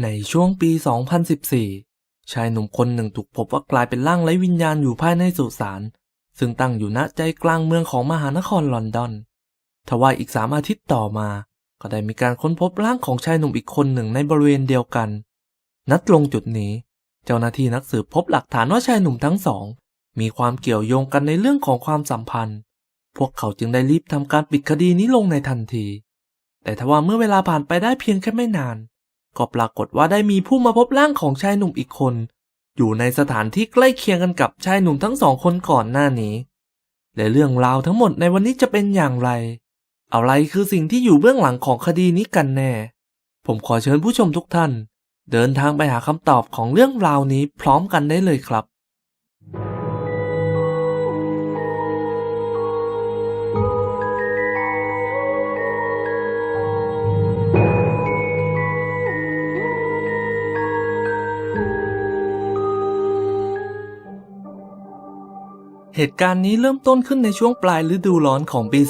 ในช่วงปี 2014 ชายหนุ่มคนหนึ่งถูกพบว่ากลายเป็นร่างไร้วิญญาณอยู่ภายในสุสาน ซึ่งตั้งอยู่ณใจกลางเมืองของมหานครลอนดอน ทว่าอีกสามอาทิตย์ต่อมา ก็ได้มีการค้นพบร่างของชายหนุ่มอีกคนหนึ่งในบริเวณเดียวกัน นัดตรงจุดนี้ เจ้าหน้าที่นักสืบพบหลักฐานว่าชายหนุ่มทั้งสอง มีความเกี่ยวโยงกันในเรื่องของความสัมพันธ์ พวกเขาจึงได้รีบทำการปิดคดีนี้ลงในทันที แต่ทว่าเมื่อเวลาผ่านไปได้เพียงแค่ไม่นาน ก็ปรากฏว่าได้มีผู้มาพบร่างของชายหนุ่มอีกคน อยู่ในสถานที่ใกล้เคียงกันกับชายหนุ่มทั้งสองคนก่อนหน้านี้และเรื่องราวทั้งหมดในวันนี้จะเป็นอย่างไร อะไรคือสิ่งที่อยู่เบื้องหลังของคดีนี้กันแน่ ผมขอเชิญผู้ชมทุกท่าน เดินทางไปหาคำตอบของเรื่องราวนี้พร้อมกันได้เลยครับ เหตุการณ์นี้เริ่มต้นขึ้นในช่วงปลายฤดูร้อนของปี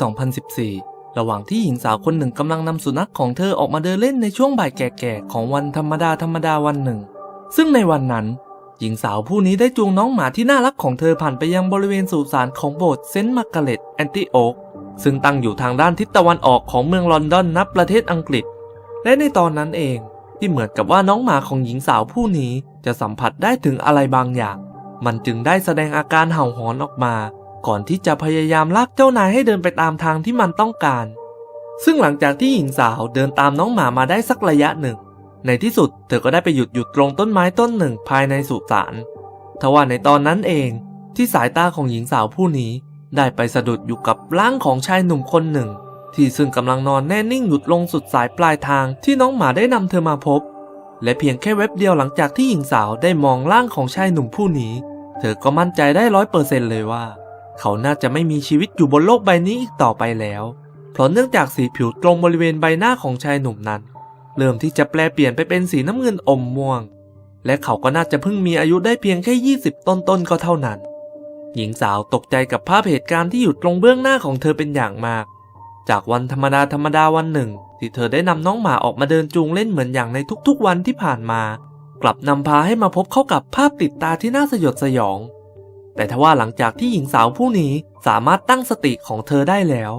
2014 ระหว่างที่หญิงสาวคนหนึ่งกำลังนำสุนัขของเธอออกมาเดินเล่นในช่วงบ่ายแก่ๆของวันธรรมดาธรรมดาวันหนึ่ง ซึ่งในวันนั้น หญิงสาวผู้นี้ได้จูงน้องหมาที่น่ารักของเธอผ่านไปยังบริเวณสุสานของโบสถ์เซนต์มาร์กาเร็ตแอนติโอกซึ่งตั้งอยู่ทางด้านทิศตะวันออกของเมืองลอนดอนนับประเทศอังกฤษ และในตอนนั้นเองที่เหมือนกับว่าน้องหมาของหญิงสาวผู้นี้จะสัมผัสได้ถึงอะไรบางอย่าง มันจึงได้แสดงอาการเห่าหอนออกมา ก่อนที่จะพยายามลากเจ้านายให้เดินไปตามทางที่มันต้องการ ซึ่งหลังจากที่หญิงสาวเดินตามน้องหมามาได้สักระยะหนึ่ง ในที่สุดเธอก็ได้ไปหยุดอยู่ตรงต้นไม้ต้นหนึ่งภายในสุสานทว่าในตอนนั้นเอง ที่สายตาของหญิงสาวผู้นี้ได้ไปสะดุดอยู่กับร่างของชายหนุ่มคนหนึ่ง ที่ซึ่งกำลังนอนแน่นิ่งหยุดลงสุดสายปลายทางที่น้องหมาได้นำเธอมาพบ และเพียงแค่เว็บเดียวหลังจากที่หญิงสาวได้มองร่างของชายหนุ่มผู้นี้ เธอก็มั่นใจได้ร้อยเปอร์เซ็นเลยว่า เขาน่าจะไม่มีชีวิตอยู่บนโลกใบนี้อีกต่อไปแล้ว เพราะเนื่องจากสีผิวตรงบริเวณใบหน้าของชายหนุ่มนั้น เริ่มที่จะแปลเปลี่ยนไปเป็นสีน้ำเงินอมม่วง และเขาก็น่าจะเพิ่งมีอายุได้เพียงแค่ 20 ต้นๆก็เท่านั้น หญิงสาวตกใจกับภาพเหตุการณ์ที่อยู่ตรงเบื้องหน้าของเธอเป็นอย่างมาก จากวันธรรมดาธรรมดาวันหนึ่ง ที่เธอได้นำน้องหมาออกมาเดินจูงเล่นเหมือนอย่างในทุกๆวันที่ผ่านมา กลับนำพาให้มาพบเข้ากับภาพติดตาที่น่าสยดสยอง แต่ทว่าหลังจากที่หญิงสาวผู้นี้สามารถตั้งสติของเธอได้แล้ว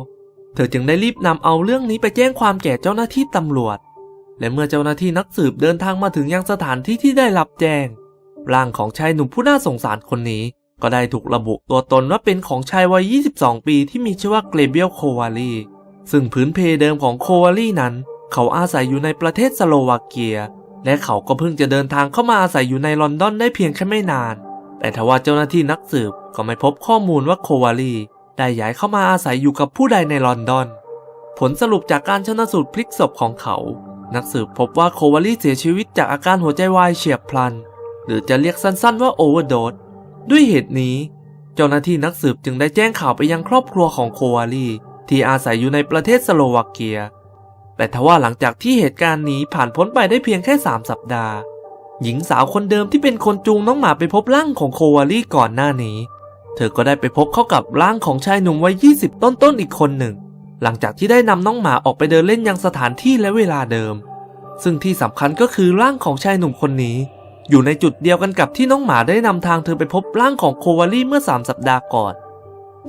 เธอจึงได้รีบนำเอาเรื่องนี้ไปแจ้งความแก่เจ้าหน้าที่ตำรวจ และเมื่อเจ้าหน้าที่นักสืบเดินทางมาถึงยังสถานที่ที่ได้รับแจ้ง ร่างของชายหนุ่มผู้น่าสงสารคนนี้ ก็ได้ถูกระบุตัวตนว่าเป็นของชายวัย 22 ปีที่มีชื่อว่าเกรเบียลโควาลีซึ่งพื้นเพเดิมของโควาลีนั้น เขาอาศัยอยู่ในประเทศสโลวาเกีย และเขาก็เพิ่งจะเดินทางเข้ามาอาศัยอยู่ในลอนดอนได้เพียงแค่ไม่นาน แต่ทว่าเจ้าหน้าที่นักสืบก็ไม่พบข้อมูลว่าโควาลีได้ย้ายเข้ามาอาศัยอยู่กับผู้ใดในลอนดอน ผลสรุปจากการชนสูตรพลิกศพของเขา นักสืบพบว่าโควาลีเสียชีวิตจากอาการหัวใจวายเฉียบพลัน หรือจะเรียกสั้นๆว่าโอเวอร์โดสด้วยเหตุนี้ เจ้าหน้าที่นักสืบจึงได้แจ้งข่าวไปยังครอบครัวของโควาลีที่อาศัยอยู่ในประเทศสโลวาเกีย แต่ทว่าหลังจากที่เหตุการณ์นี้ผ่านพ้นไปได้เพียงแค่ 3 สัปดาห์ หญิงสาวคนเดิมที่เป็นคนจูงน้องหมาไปพบร่างของโควาลีก่อนหน้านี้ เธอก็ได้ไปพบเข้ากับร่างของชายหนุ่มวัย 20 ต้นๆอีกคนหนึ่ง หลังจากที่ได้นำน้องหมาออกไปเดินเล่นยังสถานที่และเวลาเดิม ซึ่งที่สำคัญก็คือร่างของชายหนุ่มคนนี้ อยู่ในจุดเดียวกันกับที่น้องหมาได้นำทางเธอไปพบร่างของโควาลีเมื่อ 3 สัปดาห์ก่อน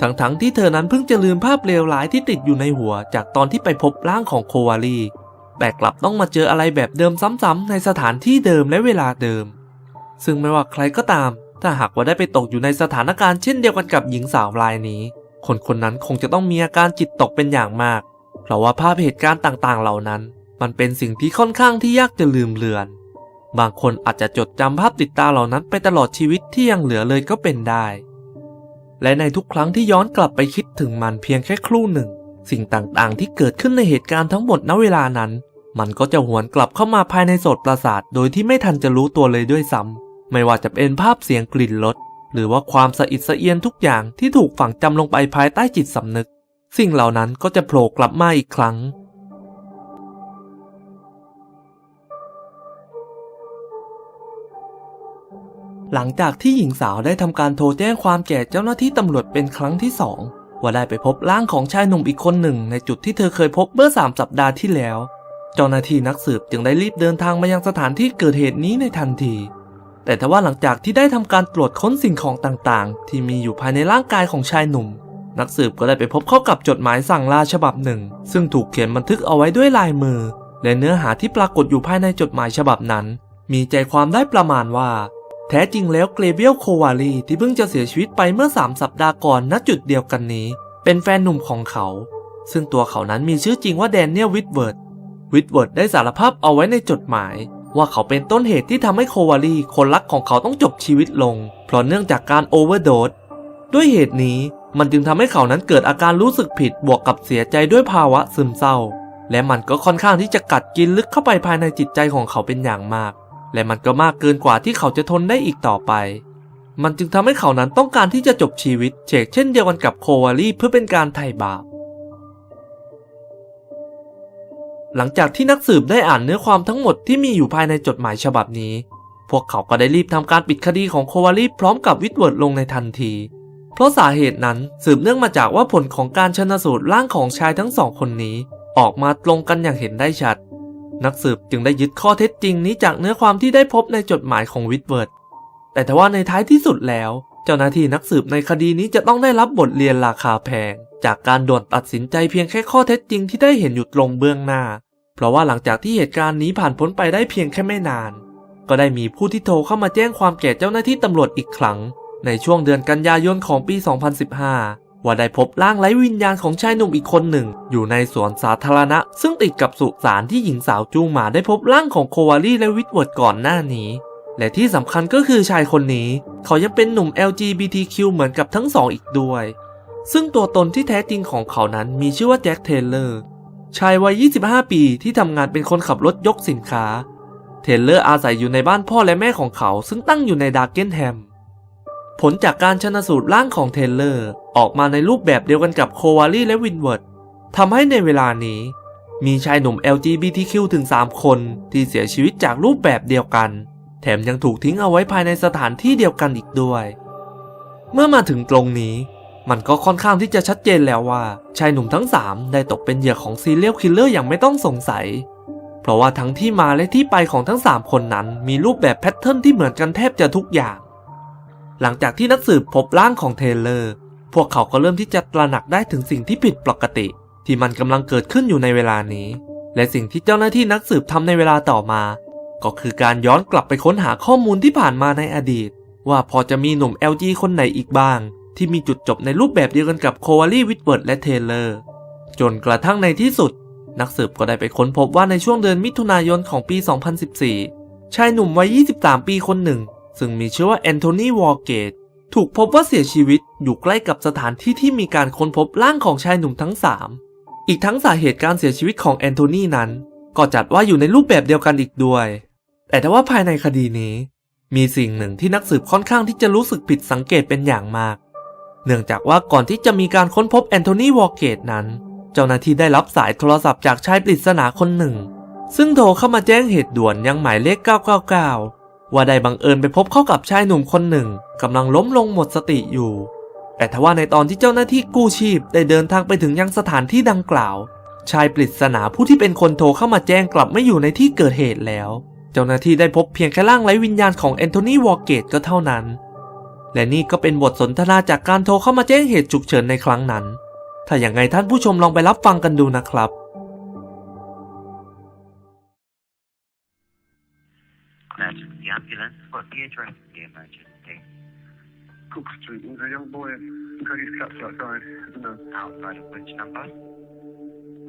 ทั้งๆทที่เธอนั้นเพิ่งจะลืมภาพเลวร้ายที่ติดอยู่ในหัว จากตอนที่ไปพบร่างของโควาลีแต่กลับต้องมาเจออะไรแบบเดิมซ้ำๆในสถานที่เดิมและเวลาเดิม ซึ่งไม่ว่าใครก็ตาม ถ้าหากว่าได้ไปตกอยู่ในสถานการณ์เช่นเดียวกันกับหญิงสาวรายนี้ คนคนนั้นคงจะต้องมีอาการจิตตกเป็นอย่างมาก เพราะว่าภาพเหตุการณ์ต่างๆ เหล่านั้น มันเป็นสิ่งที่ค่อนข้างที่ยากจะลืมเลือน บางคนอาจจะจดจำภาพติดตาเหล่านั้นไปตลอดชีวิตที่ยังเหลือเลยก็เป็นได้ และในทุกครั้งที่ย้อนกลับไปคิดถึงมันเพียงแค่ครู่หนึ่ง สิ่งต่างๆ ที่เกิดขึ้นในเหตุการณ์ทั้งหมดณเวลานั้น มันก็จะหวนกลับเข้ามาภายในโสตประสาทโดยที่ไม่ทันจะรู้ตัวเลยด้วยซ้ำไม่ว่าจะเป็นภาพเสียงกลิ่นรสหรือว่าความสะอิดสะเอียนทุกอย่างที่ถูกฝังจำลงไปภายใต้จิตสำนึก สิ่งเหล่านั้นก็จะโผล่กลับมาอีกครั้ง หลังจากที่หญิงสาวได้ทำการโทรแจ้งความแก่เจ้าหน้าที่ตำรวจเป็นครั้งที่สองว่าได้ไปพบร่างของชายหนุ่มอีกคนหนึ่ง ในจุดที่เธอเคยพบเมื่อสามสัปดาห์ที่แล้ว เจ้าหน้าที่นักสืบจึงได้รีบเดินทางมายังสถานที่เกิดเหตุนี้ในทันที แต่ทว่าหลังจากที่ได้ทำการตรวจค้นสิ่งของต่างๆ ที่มีอยู่ภายในร่างกายของชายหนุ่ม นักสืบก็ได้ไปพบเข้ากับจดหมายสั่งลาฉบับหนึ่ง ซึ่งถูกเขียนบันทึกเอาไว้ด้วยลายมือ และเนื้อหาที่ปรากฏอยู่ภายในจดหมายฉบับนั้น มีใจความได้ประมาณว่า ท้จริงแล้วเกรเบียลโควาลีที่เพิ่งจะเสียชีวิตไปเมื่อ 3 สัปดาห์ก่อนณจุดเดียวกันนี้ เป็นแฟนหนุ่มของเขา ซึ่งตัวเขานั้นมีชื่อจริงว่าแดเนียลวิทเวิร์ดวิทเวิร์ดได้สารภาพเอาไว้ในจดหมาย ว่าเขาเป็นต้นเหตุที่ทำให้โควาลีคนรักของเขาต้องจบชีวิตลง เพราะเนื่องจากการโอเวอร์โดสด้วยเหตุนี้มันจึงทำให้เขานั้นเกิดอาการรู้สึกผิดบวกกับเสียใจด้วยภาวะซึมเศร้า และมันก็ค่อนข้างที่จะกัดกินลึกเข้าไปภายในจิตใจของเขาเป็นอย่างมาก และมันก็มากเกินกว่าที่เขาจะทนได้อีกต่อไป มันจึงทำให้เขานั้นต้องการที่จะจบชีวิตเชกเช่นเดียวกันกับโควาลีเพื่อเป็นการไถ่บาป หลังจากที่นักสืบได้อ่านเนื้อความทั้งหมดที่มีอยู่ภายในจดหมายฉบับนี้ พวกเขาก็ได้รีบทำการปิดคดีของโควาลีพร้อมกับวิทเวิร์ดลงในทันที เพราะสาเหตุนั้นสืบเนื่องมาจากว่าผลของการชนสูตรร่างของชายทั้งสองคนนี้ ออกมาตรงกันอย่างเห็นได้ชัด นักสืบจึงได้ยึดข้อเท็จจริงนี้จากเนื้อความที่ได้พบในจดหมายของวิทเวิร์ด แต่ทว่าในท้ายที่สุดแล้ว เจ้าหน้าที่นักสืบในคดีนี้จะต้องได้รับบทเรียนราคาแพง จากการด่วนตัดสินใจเพียงแค่ข้อเท็จจริงที่ได้เห็นอยู่ตรงเบื้องหน้า เพราะว่าหลังจากที่เหตุการณ์นี้ผ่านพ้นไปได้เพียงแค่ไม่นาน ก็ได้มีผู้ที่โทรเข้ามาแจ้งความแก่เจ้าหน้าที่ตำรวจอีกครั้ง ในช่วงเดือนกันยายนของปี 2015 ว่าได้พบร่างไร้วิญญาณของชายหนุ่มอีกคนหนึ่ง อยู่ในสวนสาธารณะ ซึ่งติดกับสุสานที่หญิงสาวจูงหมาได้พบร่างของโควาลีและวิทเวิร์ดก่อนหน้านี้ และที่สำคัญก็คือชายคนนี้ เขายังเป็นหนุ่ม LGBTQ เหมือนกับทั้งสองอีกด้วย ซึ่งตัวตนที่แท้จริงของเขานั้นมีชื่อว่าแจ็คเทเลอร์ชายวัย 25 ปีที่ทำงานเป็นคนขับรถยกสินค้า เทเลอร์อาศัยอยู่ในบ้านพ่อและแม่ของเขา ซึ่งตั้งอยู่ในดาร์เกนแฮม ผลจากการชนสูตรร่างของเทเลอร์ ออกมาในรูปแบบเดียวกันกับโควาลีและวินเวิร์ดทำให้ในเวลานี้ มีชายหนุ่ม LGBTQ ถึง 3 คนที่เสียชีวิตจากรูปแบบเดียวกัน แถมยังถูกทิ้งเอาไว้ภายในสถานที่เดียวกันอีกด้วย เมื่อมาถึงตรงนี้ มันก็ค่อนข้างที่จะชัดเจนแล้วว่า ชายหนุ่มทั้ง 3 ได้ตกเป็นเหยื่อของซีเรียลคิลเลอร์อย่างไม่ต้องสงสัย เพราะว่าทั้งที่มาและที่ไปของทั้ง 3 คนนั้นมีรูปแบบแพทเทิร์นที่เหมือนกันแทบจะทุกอย่าง หลังจากที่นักสืบพบร่างของเทเลอร์ พวกเขาก็เริ่มที่จะตระหนักได้ถึงสิ่งที่ผิดปกติ ที่มันกำลังเกิดขึ้นอยู่ในเวลานี้ และสิ่งที่เจ้าหน้าที่นักสืบทำในเวลาต่อมา ก็คือการย้อนกลับไปค้นหาข้อมูลที่ผ่านมาในอดีต ว่าพอจะมีหนุ่ม LG คนไหนอีกบ้าง ที่มีจุดจบในรูปแบบเดียวกันกับโควาลีวิทเวิร์ดและเทเลอร์จนกระทั่งในที่สุด นักสืบก็ได้ไปค้นพบว่าในช่วงเดือนมิถุนายนของปี 2014 ชายหนุ่มวัย 23 ปีคนหนึ่ง ซึ่งมีชื่อว่าแอนโทนี วอร์เกต ถูกพบว่าเสียชีวิตอยู่ใกล้กับสถานที่ที่มีการค้นพบร่างของชายหนุ่มทั้ง 3 อีกทั้งสาเหตุการเสียชีวิตของแอนโทนีนั้น ก็จัดว่าอยู่ในรูปแบบเดียวกันอีกด้วย แต่ถ้าว่าภายในคดีนี้ มีสิ่งหนึ่งที่นักสืบค่อนข้างที่จะรู้สึกผิดสังเกตเป็นอย่างมาก เนื่องจากว่าก่อนที่จะมีการค้นพบแอนโทนีวอร์เกตนั้น เจ้าหน้าที่ได้รับสายโทรศัพท์จากชายปริศนาคนหนึ่ง ซึ่งโทรเข้ามาแจ้งเหตุด่วนยังหมายเลข 999 ว่าได้บังเอิญไปพบเข้ากับชายหนุ่มคนหนึ่งกำลังล้มลงหมดสติอยู่ แต่ทว่าในตอนที่เจ้าหน้าที่กู้ชีพได้เดินทางไปถึงยังสถานที่ดังกล่าว ชายปริศนาผู้ที่เป็นคนโทรเข้ามาแจ้งกลับไม่อยู่ในที่เกิดเหตุแล้ว เจ้าหน้าที่ได้พบเพียงแค่ร่างไร้วิญญาณของแอนโทนีวอร์เกตก็เท่านั้น และนี่ก็เป็นบทสนทนาจากการโทรเข้ามาแจ้งเหตุฉุกเฉินในครั้งนั้น ถ้าอย่างไงท่านผู้ชมลองไปรับฟังกันดูนะครับ Emergency ambulance. What's the address of the emergency? Cook Street. There was a young boy got his caps outside. I don't know. Outside of which number?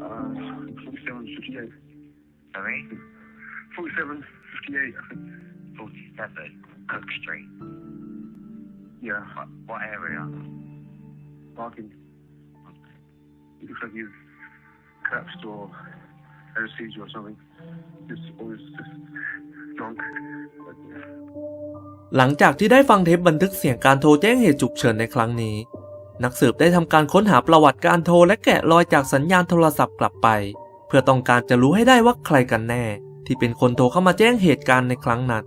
Uh, 47, 58. Sorry? 47, 58, I think. 47, Cook Street. Yeah, What, what area? barking. It looks like he's collapsed or had a seizure or something. Just always just drunk. But, yeah. หลังจากที่ได้ฟังเทปบันทึกเสียงการโทรแจ้งเหตุฉุกเฉินในครั้งนี้ นักสืบได้ทำการค้นหาประวัติการโทรและแกะรอยจากสัญญาณโทรศัพท์กลับไป เพื่อต้องการจะรู้ให้ได้ว่าใครกันแน่ ที่เป็นคนโทรเข้ามาแจ้งเหตุการณ์ในครั้งนั้น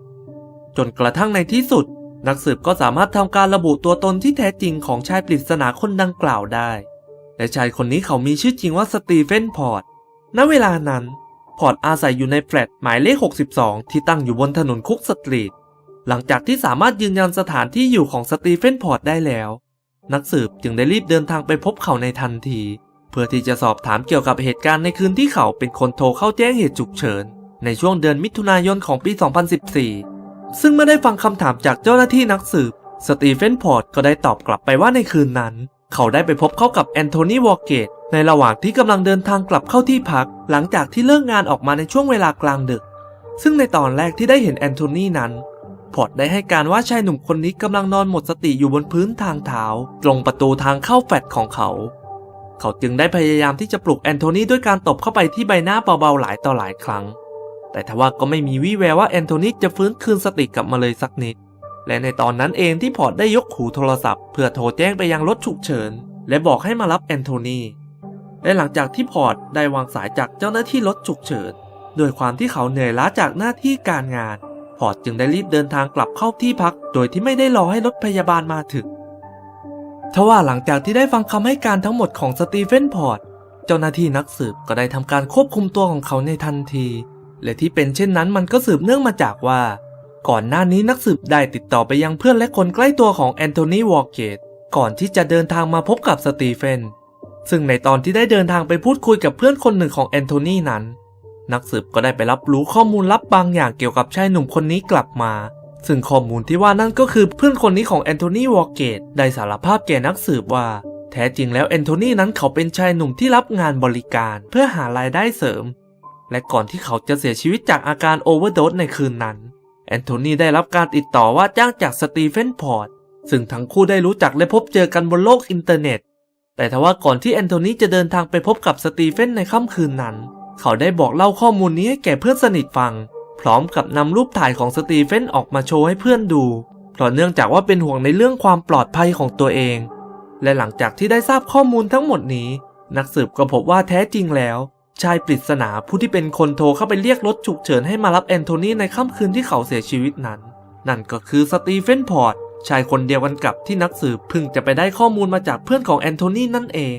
จนกระทั่งในที่สุด นักสืบก็สามารถทำการระบุตัวตนที่แท้จริงของชายปริศนาคนดังกล่าวได้ และชายคนนี้เขามีชื่อจริงว่าสตีเฟนพอร์ตณเวลานั้น พอร์ตอาศัยอยู่ในแฟลตหมายเลข 62 ที่ตั้งอยู่บนถนนคุกสตรีท หลังจากที่สามารถยืนยันสถานที่อยู่ของสตีเฟนพอร์ตได้แล้ว นักสืบจึงได้รีบเดินทางไปพบเขาในทันที เพื่อที่จะสอบถามเกี่ยวกับเหตุการณ์ในคืนที่เขาเป็นคนโทรเข้าแจ้งเหตุฉุกเฉิน ในช่วงเดือนมิถุนายนของปี 2014 ซึ่งเมื่อได้ฟังคำถามจากเจ้าหน้าที่นักสืบ สตีเฟนพอร์ตก็ได้ตอบกลับไปว่าในคืนนั้น เขาได้ไปพบเข้ากับแอนโทนีวอร์เกตในระหว่างที่กำลังเดินทางกลับเข้าที่พัก หลังจากที่เลิกงานออกมาในช่วงเวลากลางดึก ซึ่งในตอนแรกที่ได้เห็นแอนโทนีนั้น พอร์ตได้ให้การว่าชายหนุ่มคนนี้กำลังนอนหมดสติอยู่บนพื้นทางเท้า ตรงประตูทางเข้าแฟลตของเขา เขาจึงได้พยายามที่จะปลุกแอนโทนีด้วยการตบเข้าไปที่ใบหน้าเบาๆหลายต่อหลายครั้ง แต่ทว่าก็ไม่มีวี่แววว่าแอนโทนีจะฟื้นคืนสติกลับมาเลยสักนิด และในตอนนั้นเองที่พอร์ตได้ยกหูโทรศัพท์ เพื่อโทรแจ้งไปยังรถฉุกเฉิน และบอกให้มารับแอนโทนีและหลังจากที่พอร์ตได้วางสายจากเจ้าหน้าที่รถฉุกเฉินด้วยความที่เขาเหนื่อยล้าจากหน้าที่การงาน พอร์ตจึงได้รีบเดินทางกลับเข้าที่พัก โดยที่ไม่ได้รอให้รถพยาบาลมาถึงทว่าหลังจากที่ได้ฟังคำให้การทั้งหมดของสตีเฟนพอร์ตเจ้าหน้าที่นักสืบก็ได้ทำการควบคุมตัวของเขาในทันที และที่เป็นเช่นนั้นมันก็สืบเนื่องมาจากว่า ก่อนหน้านี้นักสืบได้ติดต่อไปยังเพื่อนและคนใกล้ตัวของแอนโทนีวอร์เกตก่อนที่จะเดินทางมาพบกับสตีเฟน ซึ่งในตอนที่ได้เดินทางไปพูดคุยกับเพื่อนคนหนึ่งของแอนโทนีนั้น นักสืบก็ได้ไปรับรู้ข้อมูลลับบางอย่างเกี่ยวกับชายหนุ่มคนนี้กลับมา ซึ่งข้อมูลที่ว่านั่นก็คือเพื่อนคนนี้ของแอนโทนีวอร์เกตได้สารภาพแก่นักสืบว่า แท้จริงแล้วแอนโทนีนั้นเขาเป็นชายหนุ่มที่รับงานบริการเพื่อหารายได้เสริม และก่อนที่เขาจะเสียชีวิตจากอาการโอเวอร์โดสในคืนนั้น แอนโทนีได้รับการติดต่อว่าจ้างจากสตีเฟนพอร์ตซึ่งทั้งคู่ได้รู้จักและพบเจอกันบนโลกอินเทอร์เน็ต แต่ทว่าก่อนที่แอนโทนีจะเดินทางไปพบกับสตีเฟนในค่ำคืนนั้น เขาได้บอกเล่าข้อมูลนี้ให้แก่เพื่อนสนิทฟัง พร้อมกับนำรูปถ่ายของสตีเฟนออกมาโชว์ให้เพื่อนดู เพราะเนื่องจากว่าเป็นห่วงในเรื่องความปลอดภัยของตัวเอง และหลังจากที่ได้ทราบข้อมูลทั้งหมดนี้ นักสืบก็พบว่าแท้จริงแล้ว ชายปริศนาผู้ที่เป็นคนโทรเข้าไปเรียกรถฉุกเฉินให้มารับแอนโทนีในค่ำคืนที่เขาเสียชีวิตนั้น นั่นก็คือสตีเฟนพอร์ตชายคนเดียวกันกับที่นักสืบพิ่งจะไปได้ข้อมูลมาจากเพื่อนของแอนโทนีนั่นเอง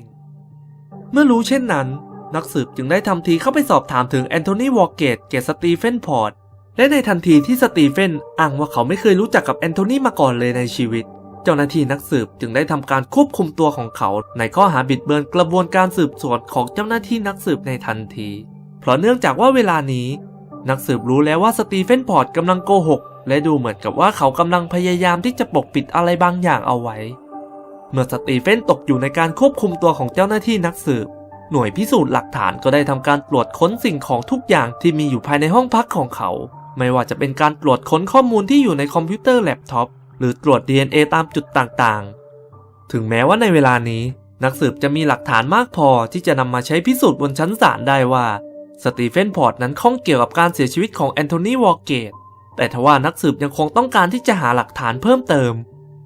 เมื่อรู้เช่นนั้น นักสืบจึงได้ทำทีเข้าไปสอบถามถึงแอนโทนีวอร์เกตแก่สตีเฟนพอร์ตและในทันทีที่สตีเฟนอ้างว่าเขาไม่เคยรู้จักกับแอนโทนีมาก่อนเลยในชีวิต เจ้าหน้าที่นักสืบจึงได้ทำการควบคุมตัวของเขา ในข้อหาบิดเบือนกระบวนการสืบสวนของเจ้าหน้าที่นักสืบในทันที เพราะเนื่องจากว่าเวลานี้ นักสืบรู้แล้วว่าสตีเฟนพอร์ตกำลังโกหก และดูเหมือนกับว่าเขากำลังพยายามที่จะปกปิดอะไรบางอย่างเอาไว้ เมื่อสตีเฟนตกอยู่ในการควบคุมตัวของเจ้าหน้าที่นักสืบ หน่วยพิสูจน์หลักฐานก็ได้ทำการตรวจค้นสิ่งของทุกอย่างที่มีอยู่ภายในห้องพักของเขา ไม่ว่าจะเป็นการตรวจค้นข้อมูลที่อยู่ในคอมพิวเตอร์แล็ปท็อป หรือตรวจ DNA ตามจุดต่างๆ ถึงแม้ว่าในเวลานี้ นักสืบจะมีหลักฐานมากพอที่จะนำมาใช้พิสูจน์บนชั้นศาลได้ว่า สตีเฟนพอร์ตนั้นข้องเกี่ยวกับการเสียชีวิตของแอนโทนีวอร์เกตแต่ทว่านักสืบยังคงต้องการที่จะหาหลักฐานเพิ่มเติม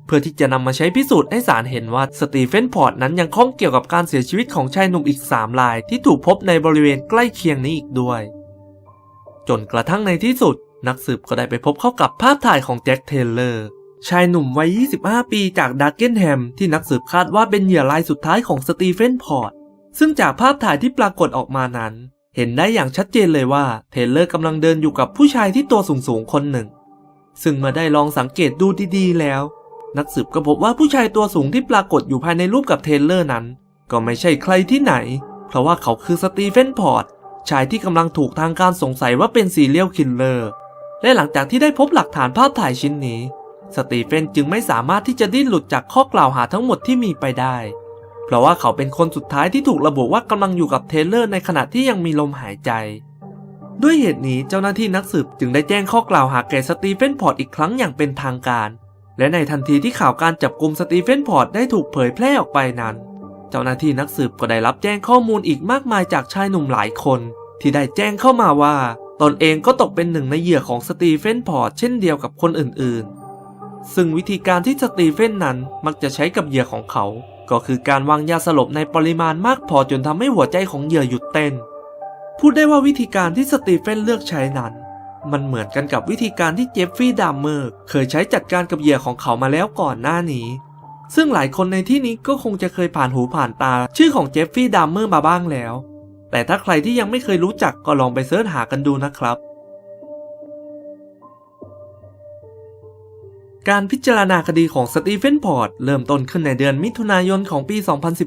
เพื่อที่จะนำมาใช้พิสูจน์ให้ศาลเห็นว่าสตีเฟนพอร์ตนั้นยังข้องเกี่ยวกับการเสียชีวิตของชายหนุ่มอีก3รายที่ถูกพบในบริเวณใกล้เคียงนี้อีกด้วย จนกระทั่งในที่สุด นักสืบก็ได้ไปพบเข้ากับภาพถ่ายของแจ็คเทเลอร์ ชายหนุ่มวัย 25 ปีจากดักเกนแฮมที่นักสืบคาดว่าเป็นเหยื่อรายสุดท้ายของสตีเฟนพอร์ตซึ่งจากภาพถ่ายที่ปรากฏออกมานั้น เห็นได้อย่างชัดเจนเลยว่าเทเลอร์กำลังเดินอยู่กับผู้ชายที่ตัวสูงๆคนหนึ่ง ซึ่งมื่อได้ลองสังเกตดูดีๆแล้ว นักสืบก็พบว่าผู้ชายตัวสูงที่ปรากฏอยู่ภายในรูปกับเทเลอร์นั้น ก็ไม่ใช่ใครที่ไหน เพราะว่าเขาคือสตีเฟนพอร์ตชายที่กำลังถูกทางการสงสัยว่าเป็นซีเรียลคิลเลอร์และหลังจากที่ได้พบหลักฐานภาพถ่ายชิ้นนี้ สตีเฟนจึงไม่สามารถที่จะดิ้นหลุดจากข้อกล่าวหาทั้งหมดที่มีไปได้ เพราะว่าเขาเป็นคนสุดท้ายที่ถูกระบุว่ากำลังอยู่กับเทเลอร์ในขณะที่ยังมีลมหายใจ ด้วยเหตุนี้เจ้าหน้าที่นักสืบจึงได้แจ้งข้อกล่าวหาแก่สตีเฟนพอร์ตอีกครั้งอย่างเป็นทางการ และในทันทีที่ข่าวการจับกลุ่มสตีเฟนพอร์ตได้ถูกเผยแพร่ออกไปนั้น เจ้าหน้าที่นักสืบก็ได้รับแจ้งข้อมูลอีกมากมายจากชายหนุ่มหลายคน ที่ได้แจ้งเข้ามาว่า ตนเองก็ตกเป็นหนึ่งในเหยื่อของสตีเฟนพอร์ตเช่นเดียวกับคนอื่นๆ ซึ่งวิธีการที่สตีเฟนนั้นมักจะใช้กับเหยื่อของเขา ก็คือการวางยาสลบในปริมาณมากพอจนทำให้หัวใจของเหยื่อหยุดเต้น พูดได้ว่าวิธีการที่สตีเฟนเลือกใช้นั้น มันเหมือนกันกับวิธีการที่เจฟฟี่ดัมเมอร์เคยใช้จัดการกับเหยื่อของเขามาแล้วก่อนหน้านี้ ซึ่งหลายคนในที่นี้ก็คงจะเคยผ่านหูผ่านตา ชื่อของเจฟฟี่ดัมเมอร์มาบ้างแล้ว แต่ถ้าใครที่ยังไม่เคยรู้จักก็ลองไปเสิร์ชหากันดูนะครับ การพิจารณาคดีของสตีเฟนพอร์ตเริ่มต้นขึ้นในเดือนมิถุนายนของปี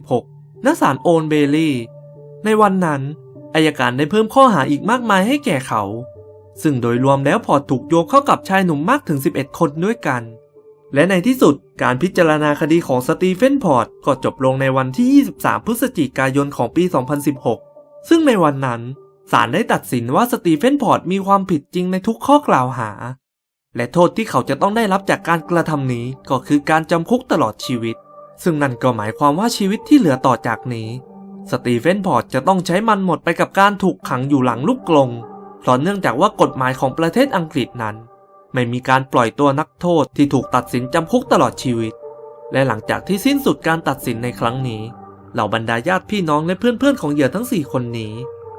2016 ณ ศาลโอนเบลลี่ ในวันนั้น อายการได้เพิ่มข้อหาอีกมากมายให้แก่เขา ซึ่งโดยรวมแล้วพอร์ตถูกโยงเข้ากับชายหนุ่มมากถึง 11 คนด้วยกัน และในที่สุดการพิจารณาคดีของสตีเฟนพอร์ตก็จบลงในวันที่ 23 พฤศจิกายนของปี 2016 ซึ่งในวันนั้นศาลได้ตัดสินว่าสตีเฟนพอร์ตมีความผิดจริงในทุกข้อกล่าวหา และโทษที่เขาจะต้องได้รับจากการกระทำนี้ก็คือการจำคุกตลอดชีวิต ซึ่งนั่นก็หมายความว่าชีวิตที่เหลือต่อจากนี้ สตีเฟนพอร์ตจะต้องใช้มันหมดไปกับการถูกขังอยู่หลังลูกกลง เพราะเนื่องจากว่ากฎหมายของประเทศอังกฤษนั้น ไม่มีการปล่อยตัวนักโทษที่ถูกตัดสินจำคุกตลอดชีวิต และหลังจากที่สิ้นสุดการตัดสินในครั้งนี้ เหล่าบรรดาญาติพี่น้องและเพื่อนๆของเหยื่อทั้ง 4 คนนี้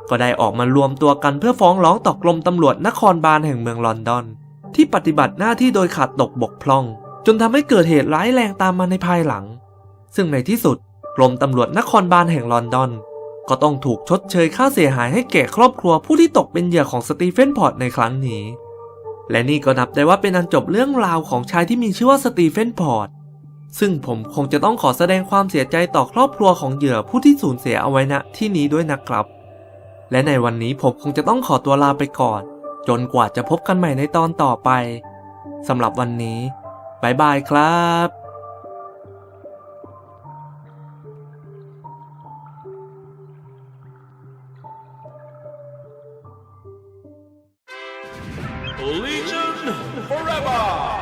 ก็ได้ออกมารวมตัวกันเพื่อฟ้องร้องต่อกรมตำรวจนครบาลแห่งเมืองลอนดอน ที่ปฏิบัติหน้าที่โดยขาดตกบกพร่อง จนทำให้เกิดเหตุร้ายแรงตามมาในภายหลัง ซึ่งในที่สุดกรมตำรวจนครบาลแห่งลอนดอน ก็ต้องถูกชดเชยค่าเสียหายให้แก่ครอบครัวผู้ที่ตกเป็นเหยื่อของสตีเฟนพอร์ตในครั้งนี้ และนี่ก็นับได้ว่าเป็นอันจบเรื่องราวของชายที่มีชื่อว่าสตีเฟนพอร์ตซึ่งผมคงจะต้องขอแสดงความเสียใจต่อครอบครัวของเหยื่อผู้ที่สูญเสียเอาไว้ณที่นี้ด้วยนะครับ และในวันนี้ผมคงจะต้องขอตัวลาไปก่อน จนกว่าจะพบกันใหม่ในตอนต่อไปสำหรับวันนี้บายบายครับ Legion forever!